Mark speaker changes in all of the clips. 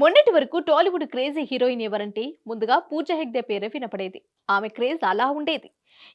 Speaker 1: మొన్నటి వరకు Tollywood crazy heroine ఎవరంటే ముందుగా పూజ హెగ్డే పేరే వినపడేది. ఆమె క్రేజ్ అలా ఉండేది.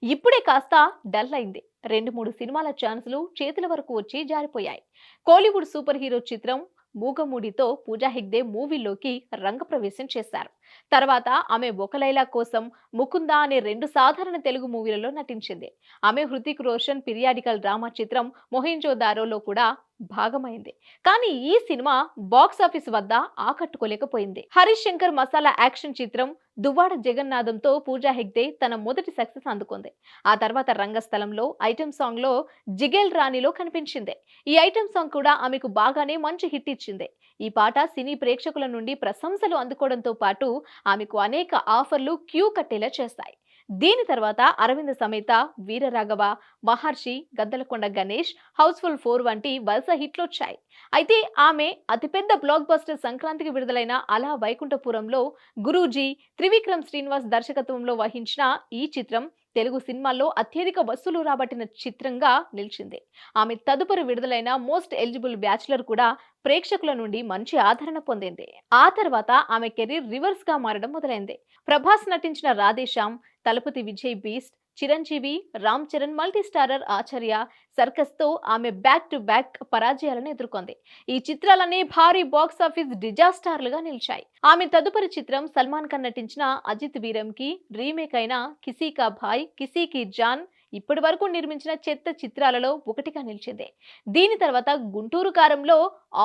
Speaker 1: ఇప్పుడే కాస్త డల్ అయింది. రెండు మూడు సినిమాల ఛాన్సులు చేతుల వరకు వచ్చి జారిపోయాయి. కోలీవుడ్ సూపర్ హీరో చిత్రం మూగమూడితో పూజా హెగ్డే మూవీలోకి రంగప్రవేశం చేశారు. తర్వాత ఆమె ఒక లైలా కోసం ముకుంద అనే రెండు సాధారణ తెలుగు మూవీలలో నటించింది. ఆమె హృతిక్ రోషన్ పిరియాడికల్ డ్రామా చిత్రం మొహింజో దారోలో కూడా భాగమైంది. కానీ ఈ సినిమా బాక్స్ ఆఫీస్ వద్ద ఆకట్టుకోలేకపోయింది. హరీష్ శంకర్ మసాలా యాక్షన్ చిత్రం దువ్వాడ జగన్నాథంతో పూజా హెగ్డే తన మొదటి సక్సెస్ అందుకుంది. ఆ తర్వాత రంగస్థలంలో ఐటెం సాంగ్లో జిగేల్ రాణిలో కనిపించింది. ఈ ఐటెం సాంగ్ కూడా ఆమెకు బాగానే మంచి హిట్ ఇచ్చింది. ఈ పాట సినీ ప్రేక్షకుల నుండి ప్రశంసలు అందుకోవడంతో పాటు ఆమెకు అనేక ఆఫర్లు క్యూ కట్టేలా చేస్తాయి. దీని తర్వాత అరవింద సమేత వీరరాఘవ మహర్షి గద్దలకొండ గణేష్ హౌస్ఫుల్ ఫోర్ వంటి వరుస హిట్లు వచ్చాయి అయితే ఆమె అతిపెద్ద బ్లాక్ బస్టర్ సంక్రాంతికి విడుదలైన అలా వైకుంఠపురంలో గురూజీ త్రివిక్రమ్ శ్రీనివాస్ దర్శకత్వంలో వహించిన ఈ చిత్రం తెలుగు సినిమాల్లో అత్యధిక వసూలు రాబట్టిన చిత్రంగా నిలిచింది. ఆమె తదుపరి విడుదలైన మోస్ట్ ఎలిజిబుల్ బ్యాచులర్ కూడా ప్రేక్షకుల నుండి మంచి ఆదరణ పొందింది. ఆ తర్వాత ఆమె కెరీర్ రివర్స్గా మారడం మొదలైంది. ప్రభాస్ నటించిన Radhe Shyam Thalapathy Vijay Beast Chiranjeevi Ram Charan multi starrer Acharya సర్కస్తో ఆమె బ్యాక్ టు బ్యాక్ పరాజయాలను ఎదుర్కొంది. ఈ చిత్రాలన్నీ భారీ బాక్స్ ఆఫీస్ డిజాస్టార్లుగా నిలిచాయి. ఆమె తదుపరి చిత్రం సల్మాన్ ఖాన్ నటించిన అజిత్ వీరంకి రీమేక్ అయిన కిసీ కా భాయ్ కిసీ కి జాన్ ఇప్పటి వరకు నిర్మించిన చెత్త చిత్రాలలో ఒకటిగా నిలిచింది. దీని తర్వాత గుంటూరు కారంలో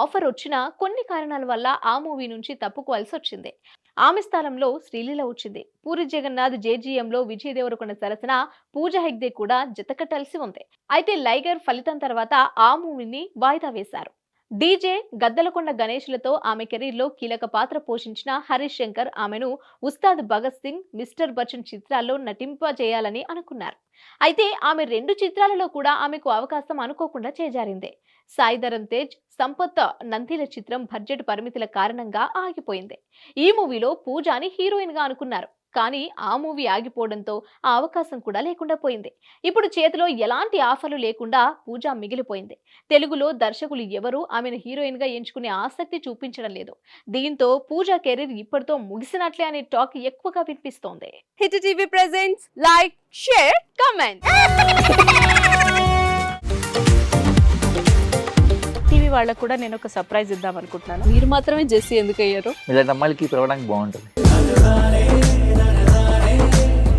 Speaker 1: ఆఫర్ వచ్చిన కొన్ని కారణాల వల్ల ఆ మూవీ నుంచి తప్పుకోవాల్సి వచ్చింది. ఆమె స్థానంలో శ్రీలీల వచ్చింది. పూరి జగన్నాథ్ జేజీఎంలో విజయ్ దేవరకొండ సరసన పూజ హెగ్దే కూడా జతకట్టాల్సి ఉంది. అయితే లైగర్ ఫలితం తర్వాత ఆ మూవీని వాయిదా వేశారు. డీజే గద్దలకొండ గణేష్లతో ఆమె కెరీర్లో కీలక పాత్ర పోషించిన హరీష్ శంకర్ ఆమెను ఉస్తాద్ భగత్ సింగ్ మిస్టర్ బచ్చన్ చిత్రాల్లో నటింపజేయాలని అనుకున్నారు. అయితే ఆమె రెండు చిత్రాలలో కూడా ఆమెకు అవకాశం అనుకోకుండా చేజారింది. సాయిధరం తేజ్ సంపత్ నందిల చిత్రం బడ్జెట్ పరిమితుల కారణంగా ఆగిపోయింది. ఈ మూవీలో పూజాని హీరోయిన్గా అనుకున్నారు. కానీ ఆ మూవీ ఆగిపోవడంతో ఆ అవకాశం కూడా లేకుండా పోయింది. ఇప్పుడు చేతిలో ఎలాంటి ఆఫర్లు లేకుండా పూజ మిగిలిపోయింది. తెలుగులో దర్శకులు ఎవరూ ఆమెను హీరోయిన్గా ఎంచుకునే ఆసక్తి చూపించడం లేదు. దీంతో పూజ కెరీర్ ఇప్పటితో ముగిసినట్లే అనే టాక్ ఎక్కువగా వినిపిస్తోంది.
Speaker 2: Hit TV presents like share comment.
Speaker 3: TV వాళ్ళకు కూడా నేను ఒక సర్ప్రైజ్ ఇద్దాం అనుకుంటున్నాను.
Speaker 2: మీరు మాత్రమే జెస్సీ ఎందుకు అయ్యారు
Speaker 4: ఇలాంటి అమ్మాయిలకి పిలవడానికి బాగుంటుంది.